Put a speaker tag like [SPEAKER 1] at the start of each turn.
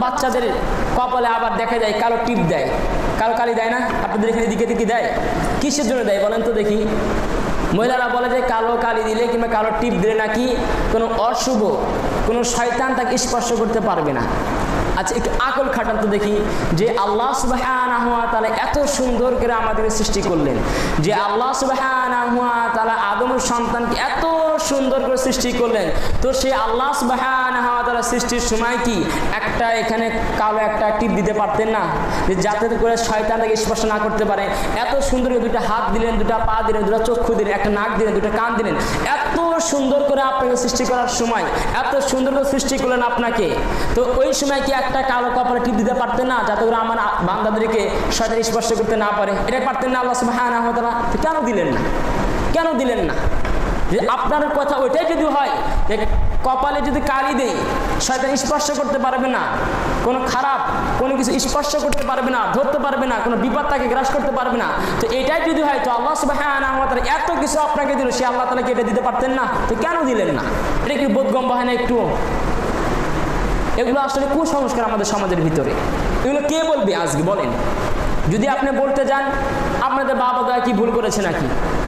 [SPEAKER 1] বাচ্চাদের কপালে আবার দেখা যায়, কালো টিপ দেয়। কালো কালি দেয় না? আপনাদের এখানে দিকে দিকে দেয়? কিসের জন্য দেয় বলেন তো দেখি। মহিলারা বলে যে কালো কালি দিলে কিংবা কালো টিপ দিলে নাকি কোনো অশুভ, কোনো শয়তান তাকে স্পর্শ করতে পারবে না। আচ্ছা একটু আকল খাটান তো দেখি যে আল্লাহ সুবাহ এত সুন্দর করে আমাদের সৃষ্টি করলেন। যে আল্লাহ সুবাহ তালা সন্তানকে এত সুন্দর করে সৃষ্টি করলেন। তো সেই আল্লাহ তালা সৃষ্টির সময় কি একটা এখানে কালো একটা টিপ দিতে পারতেন না? যে যাতে করে শয়তান তাকে স্পর্শ না করতে পারে। এত সুন্দর দুটা হাত দিলেন দুটা পা দিলেন দুটা চক্ষু দিলেন, একটা নাক দিলেন দুটা কান দিলেন। এত সুন্দর করে আপনাকে সৃষ্টি করার সময়, এত সুন্দর করে সৃষ্টি করলেন আপনাকে। তো ওই সময় কি একটা কালো কপালে টিপ দিতে পারতেন না? যাতে করে আমার বান্দাদেরকে শয়তান স্পর্শ করতে না পারে। এটা পারতেন না আল্লাহ সুবাহ কেন দিলেন না? কেন দিলেন না? যে আপনার কথা ওইটাই যদি হয়, যে কপালে যদি কালি দেই শয়তান স্পর্শ করতে পারবে না। কোনো খারাপ, কোনো কিছু স্পর্শ করতে পারবে না, ধরতে পারবে না, কোনো বিপদ তাকে গ্রাস করতে পারবে না। তো এটাই যদি হয়, তো আল্লাহ সুবাহ এত কিছু আপনাকে দিল, সে আল্লাহ তালাকে এটা দিতে পারতেন না। তো কেন দিলেন না? এটা কি বোধগম্য হয় না একটু? এগুলো আসলে কুসংস্কার আমাদের সমাজের ভিতরে। এগুলো কে বলবে আজকে? বলেন। যদি আপনি বলতে যান, আপনাদের বাবা দাদা কি ভুল করেছে নাকি?